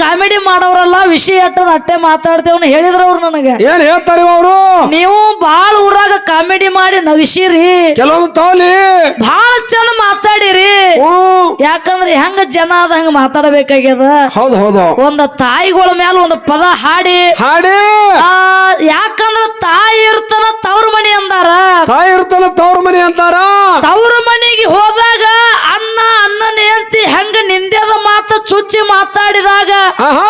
Comedy ಮಾಡೋರಲ್ಲ ವಿಷಯ ಅಟ್ಟದ ಅಟ್ಟೆ ಮಾತಾಡ್ತೇವನ್ನ ಹೇಳಿದ್ರ ಅವ್ರು ನನಗೆ. ಏನ್ ಹೇಳ್ತಾರೆ ಅವರು ನೀವು ಬಾಳ ಊರಾಗ ಕಾಮಿಡಿ ಮಾಡಿ ನಗಿಸಿರಿ ಕೆಲವೊಂದು ತೋಲಿ ಬಾಳ ಚಂದ ಮಾತಾಡಿರಿ. ಯಾಕಂದ್ರೆ ಹೆಂಗ ಜನ ಅದ ಹಂಗ ಮಾತಾಡಬೇಕಾಗ್ಯದ. ಹೌದು ಹೌದು. ಒಂದ ತಾಯಿಗಳ ಮೇಲೆ ಒಂದು ಪದ ಹಾಡಿ. ಹಾಡಿ. ಯಾಕಂದ್ರ ತಾಯಿ ಇರ್ತನ ತವ್ರ ಮನಿ ಅಂದಾರ. ತಾಯಿ ಇರ್ತಾನ ತವ್ರ ಮನಿ ಅಂತಾರ ತವ್ರ ಮನೆಗೆ ಹೋದಾಗ ಅಣ್ಣ ಅನ್ನ ನೆಂತಿ ಹೆಂಗ ನಿಂದ್ಯದ ಮಾತ ಚುಚ್ಚಿ ಮಾತಾಡಿದಾಗ ಆಹಾ!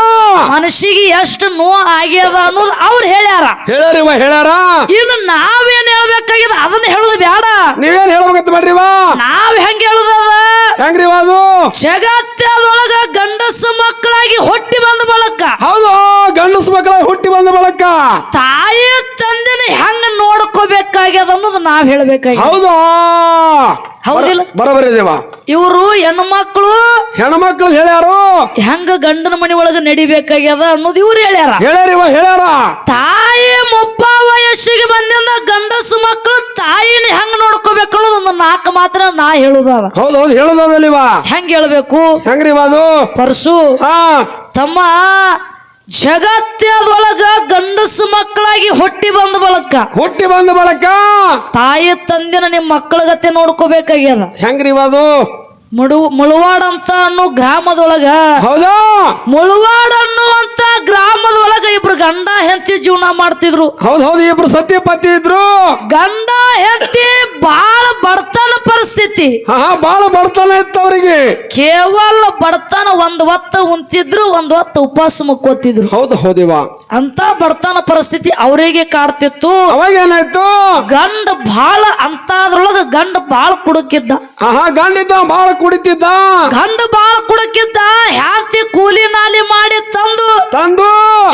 ಮನಸ್ಸಿಗೆ ಎಷ್ಟು ನೋವು ಆಗ್ಯದ ಅನ್ನೋದು ಅವ್ರು ಹೇಳ್ಯಾರ. ಹೇಳ್ಯಾರಿವ ಹೇಳ್ಯಾರ? ಇನ್ನು ನಾವೇನ್ ಹೇಳ್ಬೇಕಾಗ್ಯದ ಅದನ್ನ ಹೇಳುದು ಬೇಡ ನೀವೇನ್ ಹೇಳ್ಬೇಕಂತ ಮಾಡ್ರಿವ? ನಾವ್ ಹೆಂಗ್ ಹೇಳುದ ಹೆಂಗ್ರಿವ ಅದು? ಜಗತ್ತದೊಳಗ ಗಂಡಸ ಮಕ್ಕಳಾಗಿ ಹೊಟ್ಟಿ ಬಂದ ಬಳಕ. ಹೌದು ಗಂಡಸ ಮಕ್ಕಳಾಗಿ ಹುಟ್ಟಿ ಬಂದ ಬಳಕ. ತಾಯಿ ತಂದೆನ ಹೆಂಗ ನೋಡ್ಕೋಬೇಕಾಗ್ಯದ ಅನ್ನೋದು ನಾವ್ ಹೇಳ್ಬೇಕಾಗಿ ಹೌದು? ಹೌದಿಲ್ಲ? ಬರೋಬರಿ ದೇವ. ಇವರು ಹೆಣ್ಮಕ್ಳು ಹೆಣ್ಮಕ್ಳು ಹೇಳ್ಯಾರು? ಹೆಂಗ ಗಂಡನ ಮನೆ ಒಳಗ ನಡಿಬೇಕಾಗ್ಯದ ಅನ್ನೋದು ಇವ್ರು ಹೇಳ್ಯಾರ. ಇವ ಹೇಳ್ಯಾರ. ತಾಯಿ ಮುಪ್ಪ ವಯಸ್ಸಿಗೆ ಬಂದಿಂದ ಗಂಡಸು ಮಕ್ಕಳು ತಾಯಿನ ಹೆಂಗ್ ನೋಡ್ಕೋಬೇಕು ಅನ್ನೋದು ಒಂದು ನಾಲ್ಕು ಮಾತ್ರ ನಾ ಹೇಳುದಾರ ಹೌದು ಹೌದು ಹೇಳುದಲ್ಲಿವ ಹೆಂಗ್ ಹೇಳ್ಬೇಕು? ಹೆಂಗ್ರಿ ಅದು? ಪರ್ಸು ಹಾ. ತಮ್ಮ ಜಗತ್ತದೊಳಗ ಗಂಡಸು ಮಕ್ಕಳಾಗಿ ಹೊಟ್ಟಿ ಬಂದ ಬಳಕ ಹುಟ್ಟಿ ಬಂದ ಬಳಕ ತಾಯಿ ತಂದಿನ ನಿಮ್ ಮಕ್ಕಳಗತೆ ನೋಡ್ಕೋಬೇಕಾಗ್ಯದ. ಹೆಂಗ್ರಿ ಅದು ಮುಡು ಮುಳುವಾಡ ಅಂತ ಅನ್ನೋ ಗ್ರಾಮದೊಳಗ. ಹೌದಾ? ಮುಳುವಾಡ ಅನ್ನುವಂತ ಗ್ರಾಮದೊಳಗ ಇಬ್ರು ಗಂಡ ಹೆಂತಿ ಜೀವನ ಮಾಡ್ತಿದ್ರು. ಹೌದು ಹೌದು ಇಬ್ರು ಸತ್ಯ ಪತಿ ಇದ್ರು. ಗಂಡ ಹೆಂಡತಿ ಬಾಳ ಬಡತನ ಪರಿಸ್ಥಿತಿ. ಬಾಳ ಬಡತನ ಇತ್ತು ಅವರಿಗೆ. ಕೇವಲ ಬಡತನ ಒಂದ್ ಹೊತ್ತ ಉಂತಿದ್ರು ಒಂದ್ ಹೊತ್ತ ಉಪವಾಸ ಮುಕ್ಕೋತಿದ್ರು. ಹೌದು ಹೌದಿವ ಅಂತ ಬಡತನ ಪರಿಸ್ಥಿತಿ ಅವರಿಗೆ ಕಾಡ್ತಿತ್ತು. ಅವಾಗ ಏನಾಯ್ತು? ಗಂಡ ಬಾಳ ಅಂತಾದ್ರೊಳಗ ಗಂಡ ಬಾಳ ಕುಡುಕಿದ್ದ. ಗಂಡ ಇದ್ದ ಬಾಳ ಕುಡಿತಿದ್ದ? ಗಂಡ ಬಾಳ ಕುಡಕಿದ್ದ. ಹ್ಯಾಂತಿ ಕೂಲಿ ನಾಲಿ ಮಾಡಿ ತಂದು ತಂದು?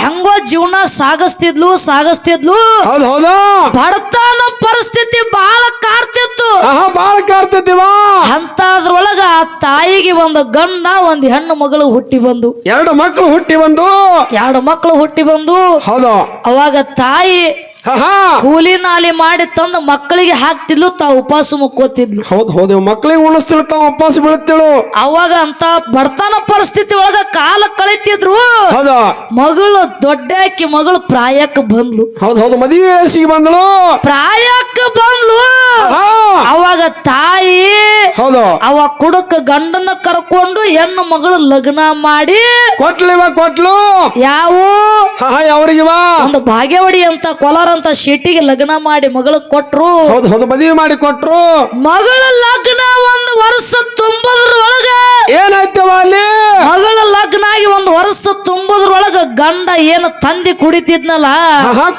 ಹೆಂಗೋ ಜೀವನ ಸಾಗಿಸ್ತಿದ್ಲು ಸಾಗಿಸ್ತಿದ್ಲು. ಹೌದು ಹೌದು. ಬಡತನ ಪರಿಸ್ಥಿತಿ ಬಾಳ ಕಾರ್ತಿತ್ತು ಬಾಳ ಕಾರ್ತಿದ್ದೀವ ಅಂತದ್ರೊಳಗ ಆ ತಾಯಿಗೆ ಒಂದು ಗಂಡ ಒಂದು ಹೆಣ್ಣು ಮಗಳು ಹುಟ್ಟಿ ಬಂದು. ಎರಡು ಮಕ್ಕಳು ಹುಟ್ಟಿ ಬಂದು? ಎರಡು ಮಕ್ಕಳು ಹುಟ್ಟಿ ಬಂದು. ಹೌದು. ಅವಾಗ ತಾಯಿ ಕೂಲಿ ನಾಲಿ ಮಾಡಿ ತಂದು ಮಕ್ಕಳಿಗೆ ಹಾಕ್ತಿದ್ಲು ತಾ ಉಪವಾಸ ಮುಕ್ಕೋತಿದ್ಲು. ಹೌದು ಹೌದು ಮಕ್ಕಳಿಗೆ ಉಣಿಸ್ತಿಳ್ತಾವ ಉಪವಾಸ ಬೀಳುತ್ತಿಳು ಅವಾಗ ಅಂತ ಬಡತನ ಪರಿಸ್ಥಿತಿ ಒಳಗ ಕಾಲ ಕಳಿತಿದ್ರು. ಹೌದು? ಮಗಳು ದೊಡ್ಡ ಆಕಿ ಮಗಳು ಪ್ರಾಯಕ್ಕೆ ಬಂದ್ಲು. ಹೌದು ಹೌದು ಮದುವೆ ವಯಸ್ಸಿಗೆ ಬಂದಳು. ಪ್ರಾಯಕ್ಕೆ ಬಂದ್ಲು. ಅವಾಗ ಹೌದು. ಅವ ಕುಡಕ ಗಂಡನ ಕರ್ಕೊಂಡು ಹೆಣ್ಣು ಮಗಳು ಲಗ್ನ ಮಾಡಿ ಕೊಟ್ಲಿವ ಕೊಟ್ಲು. ಯಾವ? ಒಂದು ಭಾಗ್ಯವಡಿ ಅಂತ ಕೊಲಾರ ಅಂತ ಶೆಟ್ಟಿಗೆ ಲಗ್ನ ಮಾಡಿ ಮಗಳು ಕೊಟ್ರು. ಹೌದು ಹೌದು ಮದುವೆ ಮಾಡಿ ಕೊಟ್ರು. ಮಗಳ ಲಗ್ನ ಒಂದು ವರ್ಷ ತುಂಬದ್ರೊಳಗ. ಏನಾಯ್ತವ ಅಲ್ಲಿ? ಮಗಳ ಲಗ್ನ ಆಗಿ ಒಂದು ವರ್ಷ ತುಂಬದ್ರೊಳಗ ಗಂಡ ಏನು ತಂದಿ ಕುಡಿತಿದ್ನಲ್ಲ?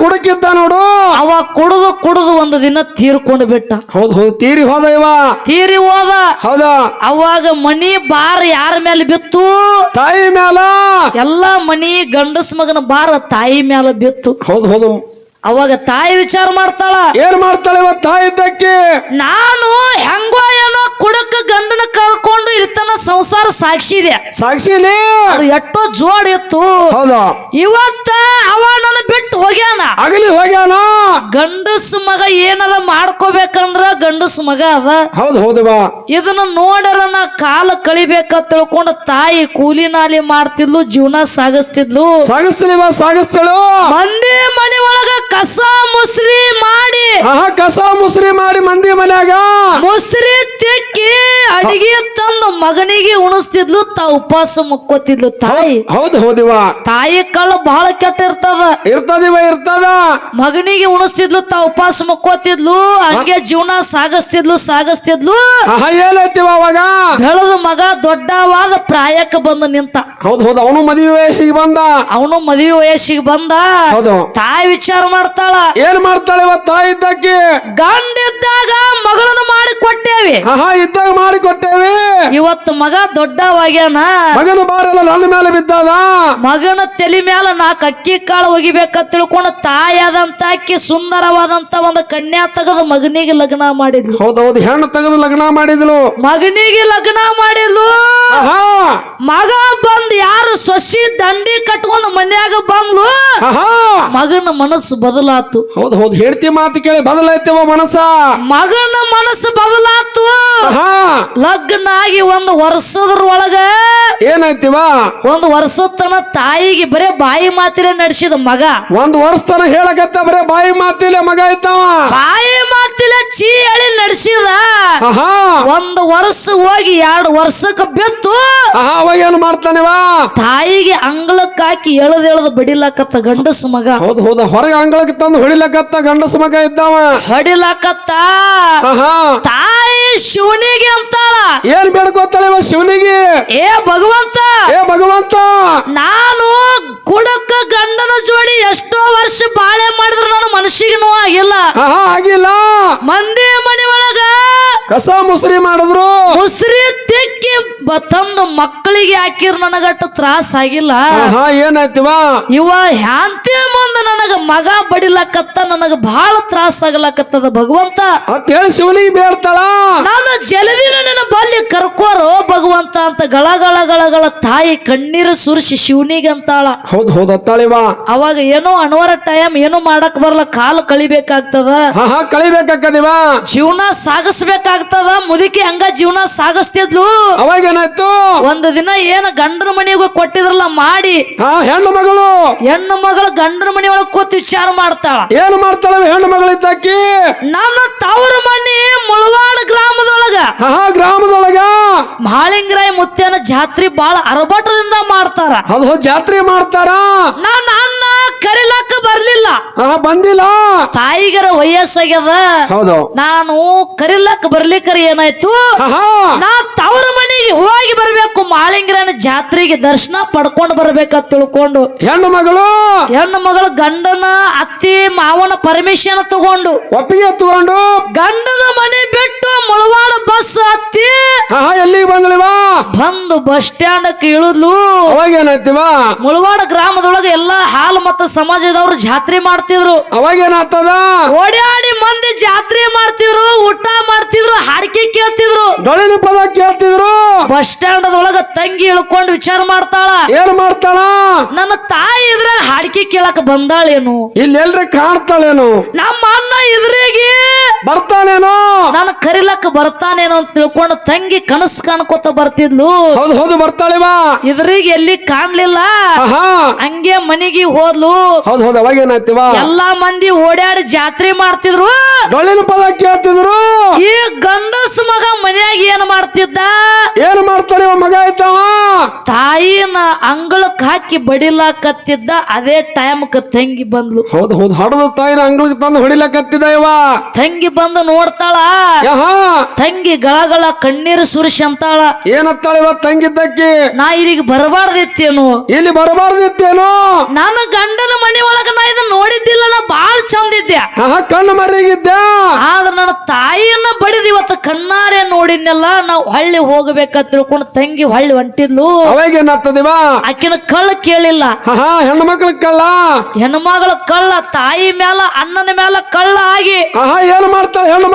ಕುಡಕಿದ್ದ ನೋಡು. ಅವ ಕುಡಿದು ಕುಡಿದು ಒಂದು ದಿನ ತೀರ್ಕೊಂಡು ಬಿಟ್ಟ. ಹೌದು ಹೌದು ತೀರಿ ಹೋದ ಇವ. ತೀರಿ ಹೋದ ಹೌದಾ? ಅವಾಗ ಮನಿ ಬಾರ ಯಾರ ಮೇಲೆ ಬಿತ್ತು? ತಾಯಿ ಮ್ಯಾಲ? ಎಲ್ಲಾ ಮನಿ ಗಂಡಸ್ ಮಗನ ಬಾರ ತಾಯಿ ಮೇಲೆ ಬಿತ್ತು. ಹೌದು ಹೌದು. ಅವಾಗ ತಾಯಿ ವಿಚಾರ ಮಾಡ್ತಾಳ. ಏನ್ ಮಾಡ್ತಾಳೆ ಇವ ತಾಯಿ ಇದ್ದಕ್ಕೆ? ನಾನು ಹೆಂಗೋ ಏನೋ ಕುಡಕ ಗಂಡನ ಕಳ್ಕೊಂಡು ಇರ್ತನ ಸಂಸಾರ ಸಾಕ್ಷಿ ಇದೆ. ಸಾಕ್ಷಿ ಅದು ಎಷ್ಟೋ ಜೋಡ್ ಇತ್ತು. ಹೌದು? ಇವತ್ತ ಅವ ನನ್ನ ಬಿಟ್ಟು ಹೋಗ್ಯಾನ? ಆಗಲಿ ಹೋಗ್ಯಾನ. ಗಂಡಸ್ ಮಗ ಏನಾರ ಮಾಡ್ಕೋಬೇಕಂದ್ರ ಗಂಡಸ್ ಮಗ ಅವ. ಹೌದು ಹೌದವಾ ಇದನ್ನ ನೋಡರ ನಾ ಕಾಲ ಕಳಿಬೇಕ ತಿಳ್ಕೊಂಡು ತಾಯಿ ಕೂಲಿ ನಾಲಿ ಮಾಡ್ತಿದ್ಲು ಜೀವನ ಸಾಗಿಸ್ತಿದ್ಲು. ಸಾಗಿಸ್ತಾಳೆ ಸಾಗಿಸ್ತಳು. ಮಂದಿ ಮನೆ ಒಳಗ ಕಸ ಮುಸ್ರಿ ಮಾಡಿ. ಕಸ ಮುಸ್ರಿ ಮಾಡಿ ಮಂದಿ ಮನ್ಯಾಗ. ಮುಸ್ರಿ ತಿಕ್ಕಿ ಅಡಿಗೆ ತಂದು ಮಗನಿಗೆ ಉಣಿಸ್ತಿದ್ಲು ತಾ ಉಪವಾಸ ಮುಕ್ಕೋತಿದ್ಲು ತಾಯಿ. ಹೌದು ಹೌದಿವ ತಾಯಿ ಕಳ್ಳ ಬಹಳ ಕೆಟ್ಟ ಇರ್ತದ ಇರ್ತದಿವ ಇರ್ತದ? ಮಗನಿಗೆ ಉಣಿಸ್ತಿದ್ಲು ತಾ ಉಪವಾಸ ಮುಕ್ಕೋತಿದ್ಲು ಹಂಗೆ ಜೀವನ ಸಾಗಿಸ್ತಿದ್ಲು ಸಾಗಿಸ್ತಿದ್ಲು. ಏನೈತಿವ ಅವಾಗ? ಬೆಳೆದ ಮಗ ದೊಡ್ಡವಾದ ಪ್ರಾಯಕ್ಕೆ ಬಂದು ನಿಂತ. ಹೌದು ಹೌದು ಅವನು ಮದುವೆ ವಯಸ್ಸಿಗೆ ಬಂದ. ಅವನು ಮದುವೆ ವಯಸ್ಸಿಗೆ ಬಂದ. ಹೌದು. ತಾಯಿ ವಿಚಾರ ಮಾಡ್ತಾಳ. ಏನ್ ಮಾಡ್ತಾಳೆ ಇವ ತಾಯಿ ಇದ್ದಕ್ಕೆ? ಗಂಡಿದ್ದಾಗ ಮಗಳನ್ನು ಮಾಡಿ ಕೊಟ್ಟೇವಿ ಹಾ ಹಾ ಇದ್ದಾಗ ಮಾಡಿ ಕೊಟ್ಟೇವಿ ಇವತ್ತು ಮಗ ದೊಡ್ಡವಾಗ್ಯಾನ. ಮಗನ ಬಾರಲ್ಲ ನನ್ನ ಮೇಲೆ ಬಿದ್ದದ? ಮಗನ ತಲೆ ಮೇಲೆ ನಾಲ್ಕು ಅಕ್ಕಿ ಕಾಳು ಒಗಿಬೇಕಂತ ತಿಳ್ಕೊಂಡು ತಾಯಾದಂತ ಅಕ್ಕಿ ಸುಂದರವಾದಂತ ಒಂದು ಕನ್ಯಾ ತೆಗೆದು ಮಗನಿಗೆ ಲಗ್ನ ಮಾಡಿದ್ಲು. ಹೌದೌದು ಹೆಣ್ಣು ತೆಗೆದು ಲಗ್ನ ಮಾಡಿದ್ಲು. ಮಗನಿಗೆ ಲಗ್ನ ಮಾಡಿದ್ಲು. ಆಹಾ. ಮಗ ಬಂದ್ ಯಾರು ಸೊಸಿ ದಂಡಿ ಕಟ್ಕೊಂಡು ಮನ್ಯಾಗ ಬಂದ್ಲು. ಆಹಾ. ಮಗನ ಮನಸ್ಸು ಬದಲಾತು. ಹೌದು ಹೌದು ಹೇಳ್ತಿ ಮಾತು ಕೇಳಿ ಬದಲಾಯ್ತೇವ ಮನಸ್ಸ? ಮಗನ ಮನಸ್ಸು ಬದಲಾತು. ಆಹಾ. ಲಗ್ನ ಆಗಿ ಒಂದು ವರ್ಷದ್ರೊಳಗ ಏನಾಯ್ತಿವ ಒಂದು ವರ್ಷದ ತನ ತಾಯಿಗೆ ಬರೇ ಬಾಯಿ ಮಾತಿಲೆ ನಡೆಸಿದ ಮಗ. ಒಂದ್ ವರ್ಷ ತನ ಹೇಳಕತ್ತ ಬರೇ ಬಾಯಿ ಮಾತಿಲೆ ಮಗ ಇದ್ದಾವ. ಬಾಯಿ ಮಾತಿಲೆ ಚೀ ಹೇಳಿ ನಡೆಸಿದ. ಒಂದ್ ಒಂದು ವರ್ಷ ಹೋಗಿ ಎರಡು ವರ್ಷಕ್ಕೆ ಬಿತ್ತು. ಅವಾಗ ಏನ್ ಮಾಡ್ತಾನೆವ ತಾಯಿಗೆ ಅಂಗಳಕ್ಕೆ ಹಾಕಿ ಎಳದ್ ಎಳದ್ ಬಡಿಲಾಕತ್ತ ಗಂಡಸ ಮಗ. ಹೌದು ಹೌದು ಹೊರಗೆ ಅಂಗಳಕ್ಕೆ ತಂದು ಹೊಡಿಲಕತ್ತ ಗಂಡಸ ಮಗ ಇದ್ದಾವ. ಹೊಡಿಲಕತ್ತ. ತಾಯಿ ಶಿವನಿಗೆ ಅಂತಾಳ. ಏನ್ ಬೇಡ್ಕೋತಾಳೆವ ಶಿವನಿಗೆ? ಏ ಭಗವಂತ. ಏ ಭಗವಂತ. ನಾನು ಕುಡಕ್ಕ ಗಂಡನ ಜೋಡಿ ಎಷ್ಟೋ ವರ್ಷ ಬಾಳೆ ಮಾಡಿದ್ರು ನನ್ನ ಮನಸ್ಸಿಗೆ ನೋವು ಆಗಿಲ್ಲ ಆಹಾ ಆಗಿಲ್ಲ. ಮಂದಿ ಮನೆ ಒಳಗ ಕಸ ಮುಸ್ರಿ ಮಾಡಿದ್ರು. ಮುಸ್ರಿ ತಿಕ್ಕಿ ತಂದು ಮಕ್ಕಳಿಗೆ ಹಾಕಿರ್ ನನಗಟ್ಟ ತ್ರಾಸ ಆಗಿಲ್ಲ. ಏನಾಯ್ತಿವ? ಇವ ಹ್ಯಾಂತಿ ಮುಂದೆ ನನಗ ಮಗ ಬಡಿಲಕತ್ತ ನನಗ ಬಹಳ ತ್ರಾಸ ಆಗ್ಲಕತ್ತದ ಭಗವಂತ. ಅಂತ ಹೇಳಿ ಶಿವನಿಗೆ ಬೇಡ್ತಾಳ? ನಾನು ಜಲದಿನ ನನ್ನ ಬಲ್ಲಿ ಕರ್ಕೋರು ಭಗವಂತ ಅಂತ ಗಳ ಗಳ ಗಳ ಗಳ ತಾಯಿ ಕಣ್ಣೀರು ಸುರಿಸಿ ಶಿವನಿಗೆ ಅಂತಾಳ. ಹೌದು ಹೌದು ಅತ್ತಾಳಿವ ಅವಾಗ ಏನೋ ಅನ್ವರ ಟೈಮ್ ಏನೋ ಮಾಡಕ್ ಬರಲ್ಲ ಕಾಲು ಕಳಿಬೇಕಾಗ್ತದ. ಆಹಾ ಕಳಿಬೇಕಾಕದಿವ ಜೀವನ ಸಾಗಿಸ್ಬೇಕಾಗ್ತದ ಮುದುಕಿ ಹಂಗ ಜೀವನ ಸಾಗಿಸ್ತಿದ್ಲು. ಅವಾಗ ಏನಾಯ್ತು ಒಂದು ದಿನ ಏನ ಗಂಡನ ಮನೆಗೆ ಕೊಟ್ಟಿದ್ರಲ್ಲ ಮಾಡಿ ಹಾ ಹೆಣ್ಣು ಮಗಳು. ಹೆಣ್ಣು ಮಗಳು ಗಂಡನ ಮನೆ ಒಳಗ್ ಕೂತ್ ವಿಚಾರ ಮಾಡ್ತಾಳ. ಏನು ಮಾಡ್ತಾಳ ಹೆಣ್ಣು ಮಗಳಿದ್ದಾಕಿ? ನನ್ನ ತವರ ಮನೆ ಮುಳವಾಡ ಗ್ರಾಮದೊಳಗ. ಗ್ರಾಮದೊಳಗ. ಮಾಳಿಂಗರಾಯ ಮುತ್ತೇನ ಜಾತ್ರೆ ಬಾಳ ಅರಬಟದಿಂದ ಮಾಡ್ತಾರ. ಅದು ಜಾತ್ರೆ ಮಾಡ್ತಾರ? ನನ್ನ ಅಣ್ಣ ಕರಿಲಕ್ಕ ಬರ್ಲಿಲ್ಲ. ಆಹಾ ಬಂದಿಲ್ಲ. ತಾಯಿಗರ ವಯಸ್ಸಾಗ್ಯದ. ಹೌದು. ನಾನು ಕರಿಲಕ್ಕ ಬರ್ಲಿಕ್ಕರ ಏನಾಯ್ತು? ನಾ ತವರ ಮನೆಗೆ ಹೋಗಿ ಬರ್ಬೇಕು ಮಾಳಿಂಗರನ ಜಾತ್ರೆಗೆ ದರ್ಶನ ಪಡ್ಕೊಂಡು ಬರ್ಬೇಕಂತ ತಿಳ್ಕೊಂಡು. ಹೆಣ್ಣು ಮಗಳು. ಹೆಣ್ಣು ಮಗಳು ಗಂಡನ ಅತ್ತಿ ಮಾವನ ಪರ್ಮಿಷನ್ ತಗೊಂಡು. ಒಪ್ಪಿಗೆ ತಗೊಂಡು. ಗಂಡನ ಮನೆ ಬಿಟ್ಟು ಮುಳವಾಡ ಬಸ್ ಹತ್ತಿ ಎಲ್ಲಿಗೆ ಬಂದಳಿವ ಬಂದು ಬಸ್ ಸ್ಟ್ಯಾಂಡ್ ಇಳಿದ್ಲು. ಅವಾಗ ಏನಾಯ್ತಿವ ಮುಳವಾಡ ಗ್ರಾಮದೊಳಗೆ ಎಲ್ಲಾ ಹಾಲು ಮತ್ತು ಸಮಾಜದವ್ರು ಜಾತ್ರೆ ಮಾಡ್ತಿದ್ರು. ಅವಾಗ ಏನಾಗ್ತದ? ಓಡಾಡಿ ಮಂದಿ ಜಾತ್ರೆ ಮಾಡ್ತಿದ್ರು ಊಟ ಮಾಡ್ತಿದ್ರು ಹಾಡಿಕೆ ಕೇಳ್ತಿದ್ರು. ಪದ ಕೇಳ್ತಿದ್ರು. ಬಸ್ ಸ್ಟ್ಯಾಂಡ್ ಒಳಗ ತಂಗಿ ಇಳ್ಕೊಂಡು ವಿಚಾರ ಮಾಡ್ತಾಳ. ಏನ್ ಮಾಡ್ತಾಳ? ನನ್ನ ತಾಯಿ ಇದ್ರಾಗ ಹಾಡಿಕೆ ಕೇಳಕ್ ಬಂದಾಳೇನು? ಇಲ್ಲಿ ಎಲ್ರಿ ಕಾಣ್ತಾಳೇನು? ನಮ್ಮ ಅಣ್ಣ ಇದ್ರಿಗೆ ಬರ್ತಾನೇನೋ ನಾನು ಕರಿಲಕ್ ಬರ್ತಾನೇನೋ ಅಂತ ತಿಳ್ಕೊಂಡು ತಂಗಿ ಕನಸು ಕಾಣ್ಕೋತ ಬರ್ತಿದ್ಲು. ಹೌದು ಹೌದು ಬರ್ತಾಳಿವ ಇದ್ರಿಗೆ ಎಲ್ಲಿ ಕಾಣ್ಲಿಲ್ಲ? ಆಹಾ. ಹಂಗೆ ಮನಿಗಿ ಹೋದ್ಲು. ಹೌದು ಹೌದು ಅವಾಗ ಏನಾಯ್ತಿವ ಎಲ್ಲಾ ಮಂದಿ ಓಡಾಡಿ ಜಾತ್ರೆ ಮಾಡ್ತಿದ್ರು. ಡೊಳ್ಳಿನ ಪದ ಕೇಳ್ತಿದ್ರು? ಈ ಗಂಡಸ್ ಮಗ ಮನ್ಯಾಗ ಏನ್ ಮಾಡ್ತಿದ್ದ? ಏನ್ ಮಾಡ್ತಾನೆ ಮಗ ಇದ್ದಾವ? ತಾಯಿನ ಅಂಗಳಕ್ ಹಾಕಿ ಬಡಿಲಾಕತ್ತಿದ್ದ ಅದೇ ಟೈಮ್ಕ ತಂಗಿ ಬಂದ್ಲು. ಹೌದು ಹೌದು ಹಡದು ತಾಯಿನ ಅಂಗಳಕ್ಕೆ ತಂದು ಹೊಡಿಲಕತ್ತಿದ ಇವ? ತಂಗಿ ಬಂದು ನೋಡ್ತಾಳ? ತಂಗಿ ಗಳಗಳ ಕಣ್ಣೀರು ಸುರಿಸಿ ಅಂತಾಳ. ಏನತ್ತಾಳ ಇವ ತಂಗಿದ್ದಕ್ಕಿ? ನಾ ಇಲ್ಲಿಗೆ ಬರಬಾರ್ದಿತ್ತೇನು? ಇಲ್ಲಿ ಬರಬಾರ್ದಿತ್ತೇನು? ನನ್ನ ಗಂಡನ ಮನೆ ಒಳಗ ನಾ ಇದನ್ನ ನೋಡಿದ್ದಿಲ್ಲ ನಾ ಬಾಳ ಚಂದ ಇದ್ದೆ. ಆಹಾ ಕಣ್ಣು ಆದ್ರೆ ನನ್ನ ತಾಯಿಯನ್ನ ಬಡಿದು ಇವತ್ತು ಕಣ್ಣಾರೆ ನೋಡಿದ್ನೆಲ್ಲ ನಾವು ಹಳ್ಳಿ ಹೋಗ್ಬೇಕಂತ ತಿಳ್ಕೊಂಡು ತಂಗಿ ಹಳ್ಳಿ ಹೊಂಟಿದ್ಲು. ಅವಾಗ ಏನಾಗ್ತದಿವ? ಆಕಿನ ಕಳ್ಳ ಕೇಳಿಲ್ಲ. ಹೆಣ್ಣು ಮಕ್ಳ ಕಳ್ಳ? ಹೆಣ್ಮಗಳ ಕಳ್ಳ ತಾಯಿ ಮ್ಯಾಲ ಅಣ್ಣನ ಮ್ಯಾಲ ಕಳ್ಳ ಆಗಿ ಆಹಾ ಏನ್ ಮಾಡ್ತಾಳ ಹೆಣ್ಣು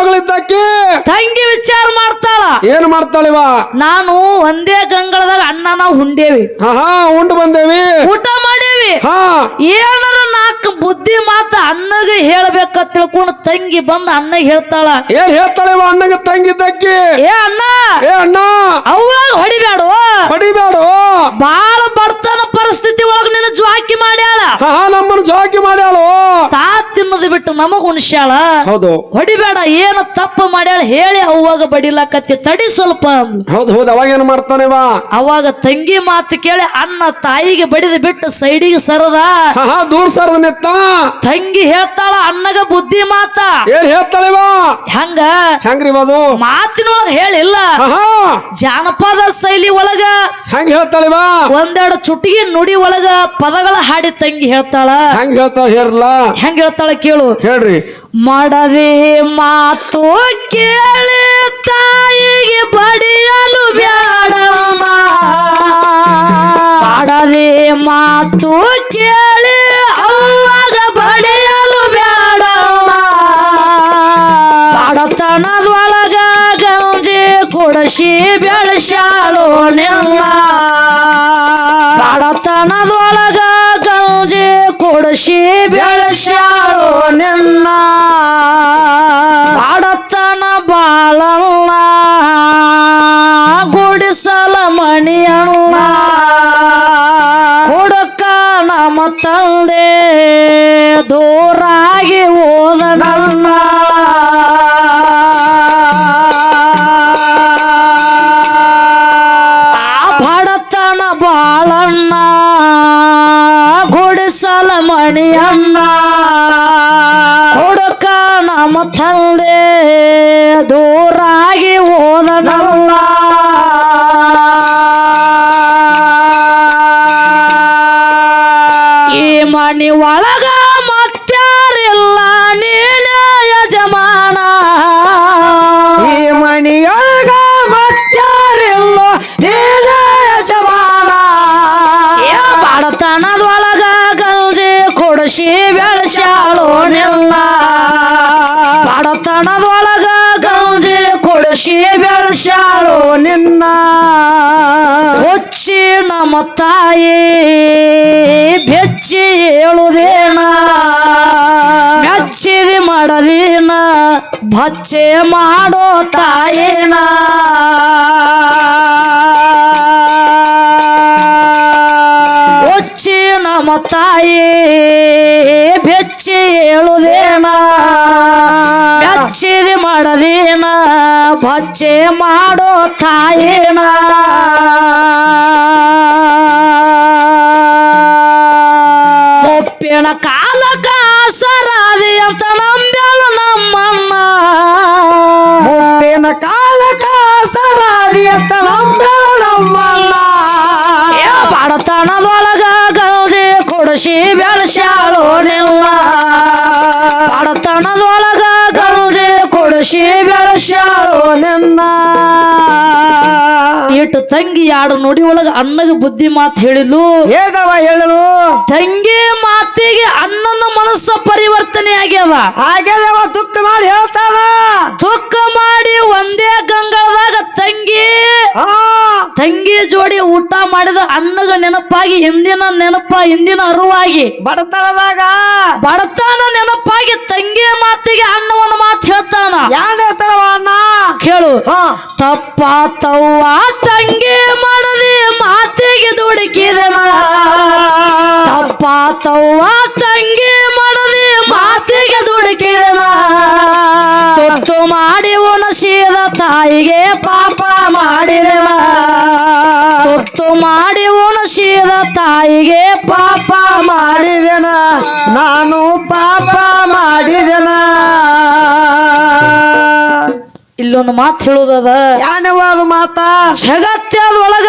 ತಂಗಿ ವಿಚಾರ ಮಾಡ್ತಾಳ. ಏನ್ ಮಾಡ್ತಾಳಿವ? ನಾನು ಒಂದೇ ಗಂಗಳದಾಗ ಅಣ್ಣನ ಹುಂಡೇವಿ. ಆಹಾ ಉಂಡು ಬಂದೇವಿ. ಊಟ ಮಾಡೇವಿ. ಹಾ. ಏನಾರ ನಾಲ್ಕು ಬುದ್ಧಿ ಮಾತ ಅಣ್ಣಗೆ ಹೇಳ್ಬೇಕ ತಿಳ್ಕೊಂಡು ತಂಗಿ ಬಂದು ಅಣ್ಣಗೆ ಹೇಳ್ತಾಳ. ಏನ್ ಹೇಳ್ತಾಳೆ ಅಣ್ಣಗೆ ತಕ್ಕಿ ಏ ಅಣ್ಣ! ಏ ಅಣ್ಣ! ಅವಾಗ ಹೊಡಿಬೇಡ ಹೊಡಿಬೇಡ ಬಾಳ ಬಡತನ ಪರಿಸ್ಥಿತಿ ಒಳಗ ನಿನ್ನ ಜ್ವಾಕಿ ಮಾಡ್ಯಾಳ. ಆಹಾ ನಮ್ಮನ್ನು ಜೋಕಿ ಮಾಡ್ಯಾಳು. ತಾ ತಿನ್ನೋದು ಬಿಟ್ಟು ನಮಗ ಉಣಿಸ್ಯಾಳ ಹೌದು. ಹೊಡಿಬೇಡ ಏನು ತಪ್ಪು ಮಾಡ್ಯಾಳ ಹೇಳಿ ಅವಾಗ ಬಡಿಲಾಕತ್ತಿ ತಡಿ ಸ್ವಲ್ಪ ಅಂದ್ಲು. ಹೌದು ಹೌದು ಅವಾಗ ಏನ್ ಮಾಡ್ತಾನಿವ ಅವಾಗ ತಂಗಿ ಮಾತು ಕೇಳಿ ಅನ್ನ ತಾಯಿಗೆ ಬಡಿದು ಬಿಟ್ಟು ಸೈಡಿಗೆ ಸರದ? ಹಾ ದೂರ ನಿತ್ತ ತಂಗಿ ಹೇಳ್ತಾಳ ಅನ್ನಗ ಬುದ್ಧಿ ಮಾತ. ಏನ್ ಹೇಳ್ತಾಳಿವ ಹಂಗ? ಹೆಂಗ್ರಿ ಅದು? ಮಾತಿನೊಳಗ ಹೇಳಿಲ್ಲ. ಜಾನಪದ ಶೈಲಿ ಒಳಗ ಹೆಂಗ್ ಹೇಳ್ತಾಳಿವ ಒಂದೆರಡು ಚುಟಿಗೆ ನುಡಿ ಒಳಗ ಪದಗಳ ಹಾಡಿ ತಂಗಿ ಹೇಳ್ತಾಳ. ಹೆಂಗ್ ಹೇಳ್ತಾಳ ಹೇರ್ಲ ಹೆಂಗ್ ಹೇಳ್ತಾಳ ಕೇಳು. ಹೇಳ್ರಿ. ಮಾಡದೆ ಮಾತು ಕೇಳಿ ತಾಯಿಗೆ ಬಡಿಯಲು ಬೇಡಮ್ಮ ಮಾಡದೆ ಮಾತು ಕೇಳಿ ಅವಾಗ ಬಡಿಯಲು ಬೇಡಮ್ಮ ಬಡತನದೊಳಗ ಗಂಜಿ ಕೊಡಸಿ ಬೆಳೆಸಾಳು ನಿಮ್ಮ ಬಡತನದೊಳಗ ಗಂಜಿ ಕೊಡಸಿ ಬೆಳ ನಮ್ಮ ತಾಯಿ ಬೆಚ್ಚಿ ಹೇಳುದೇನ? ಮೆಚ್ಚಿದಿ ಮಾಡದೇನ? ಭಚ್ಚೆ ಮಾಡೋ ತಾಯೇನ? ಒಚ್ಚಿ ನಮ್ಮ ತಾಯಿ ಬೆಚ್ಚಿ ಹೇಳುದೇನ? ಮೆಚ್ಚಿದಿ ಮಾಡದೇನ? ಭಚ್ಚೆ ಮಾಡೋ ತಾಯಿನ? ನಿನ್ನ? ಇಟ್ಟು ತಂಗಿ ಯಾಡು ನುಡಿ ಒಳಗ ಅಣ್ಣಗ ಬುದ್ಧಿ ಮಾತು ಹೇಳಿದ್ಲು. ಹೇಗವ ಹೇಳಲು? ತಂಗಿ ಮಾತಿಗೆ ಅಣ್ಣನ ಮನಸ್ಸು ಪರಿವರ್ತನೆ ಆಗ್ಯದ. ಆಗ್ಯದವ ದುಃಖ ಮಾಡಿ ಹೇಳ್ತಾನ. ದುಃಖ ಮಾಡಿ ಒಂದೇ ಗಂಗಳದಾಗ ತಂಗಿ. ತಂಗಿ ಜೋಡಿ ಊಟ ಮಾಡಿದ ಅಣ್ಣಗ ನೆನಪಾಗಿ ಹಿಂದಿನ ನೆನಪ ಹಿಂದಿನ ಅರುವಾಗಿ. ಬಡತನದಾಗ. ಬಡತನ ನೆನಪಾಗಿ ಕೇಳು ತವ್ವ ತಂಗಿ ಮಾಡದೆ ಮಾತಿಗೆ ದುಡುಕಿದನ ತಪ್ಪಾತವ್ವ, ತಂಗಿ ಮಾಡದಿ ಮಾತಿಗೆ ದುಡುಕಿದನ ತುತ್ತು ಮಾಡಿ ಉಣಸಿದ ತಾಯಿಗೆ ಪಾಪ ಮಾಡಿದನ ತುತ್ತು ಮಾಡಿ ಉಣಸಿದ ತಾಯಿಗೆ ಪಾಪ ಮಾಡಿದೆನ ನಾನು ಪಾಪ ಮಾಡಿದೆನ ಇಲ್ಲೊಂದು ಮಾತು ಹೇಳುದದ ಯಾನವಾದ ಮಾತ? ಜಗತ್ತದೊಳಗ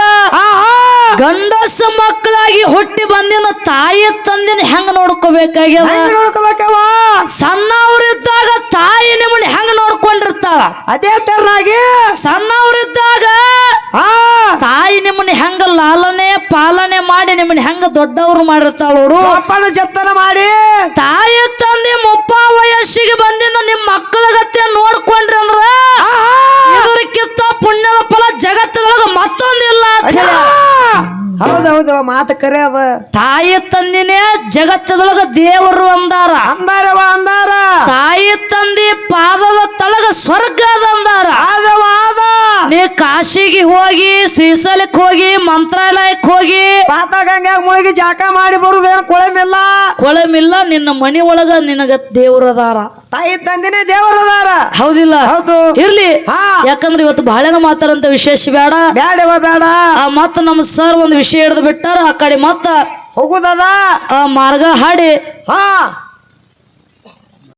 ಗಂಡಸ ಮಕ್ಕಳಾಗಿ ಹುಟ್ಟಿ ಬಂದಿನ ತಾಯಿ ತಂದಿನ ಹೆಂಗ ನೋಡ್ಕೋಬೇಕಾಗ್ಯದ? ಹೆಂಗ್ ನೋಡ್ಕೋಬೇಕವ ಸಣ್ಣವ್ರಿದ್ದಾಗ ತಾಯಿ ನಿಮ್ಮನ್ನ ಹೆಂಗ ನೋಡ್ಕೊಂಡಿರ್ತಾಳ? ಅದೇ ತರಾಗಿ ಸಣ್ಣವ್ರಿದ್ದಾಗ ತಾಯಿ ನಿಮ್ಮನ್ನ ಹೆಂಗ ಲಾಲನೆ ಪಾಲನೆ ಮಾಡಿ ನಿಮ್ಮನ್ನ ಹೆಂಗ ದೊಡ್ಡವ್ರು ಮಾಡಿರ್ತಾಳ ಅವರು ಅಪ್ಪನ ಜತನ ಮಾಡಿ. ತಾಯಿ ತಂದೆ ಮುಪ್ಪ ವಯಸ್ಸಿಗೆ ಬಂದಿನ ಹೌದೌದು ಮಾತು ಕರೆ ಅದ ತಾಯಿ ತಂದಿನೇ ಜಗತ್ತದೊಳಗ ದೇವರು ಅಂದಾರ. ಅಂದಾರವ ಅಂದಾರ. ತಾಯಿ ತಂದಿ ಪಾದದ ತಳಗ ಸ್ವರ್ಗ ಅದ ಅಂದಾರ. ಆದವ ಆದ. ನೀ ಕಾಶಿಗೆ ಹೋಗಿ ಶ್ರೀಶೈಲಕ್ಕೆ ಹೋಗಿ ಮಂತ್ರಾಲಯಕ್ಕೆ ಹೋಗಿ. ಪಾತಾಳ ಗಂಗ್ಯಾಗ ಮುಳುಗಿ ಜಾಕ ಮಾಡಿ ಬರುದೇನು ಕೊಳಮಿಲ್ಲ? ಕೊಳಮಿಲ್ಲ ನಿನ್ನ ಮನಿ ಒಳಗ ನಿನಗ ದೇವ್ರ ಅದಾರ. ತಾಯಿ ತಂದಿನೇ ದೇವರದಾರ ಹೌದಿಲ್ಲ? ಹೌದು. ಇರ್ಲಿ. ಯಾಕಂದ್ರೆ ಇವತ್ತು ಬಾಳೆನ ಮಾತಾಡಂತ ವಿಶೇಷ ಬೇಡ. ಬೇಡವ ಬೇಡ ಆ ಮತ್ತ ನಮ್ಮ ಸರ್ ಒಂದು ವಿಷಯ ಹಿಡಿದು ಬಿಟ್ಟಾರ ಆ ಕಡೆ ಮತ್ತ ಹೋಗುದದ ಆ ಮಾರ್ಗ ಹಾಡಿ. ಹಾ.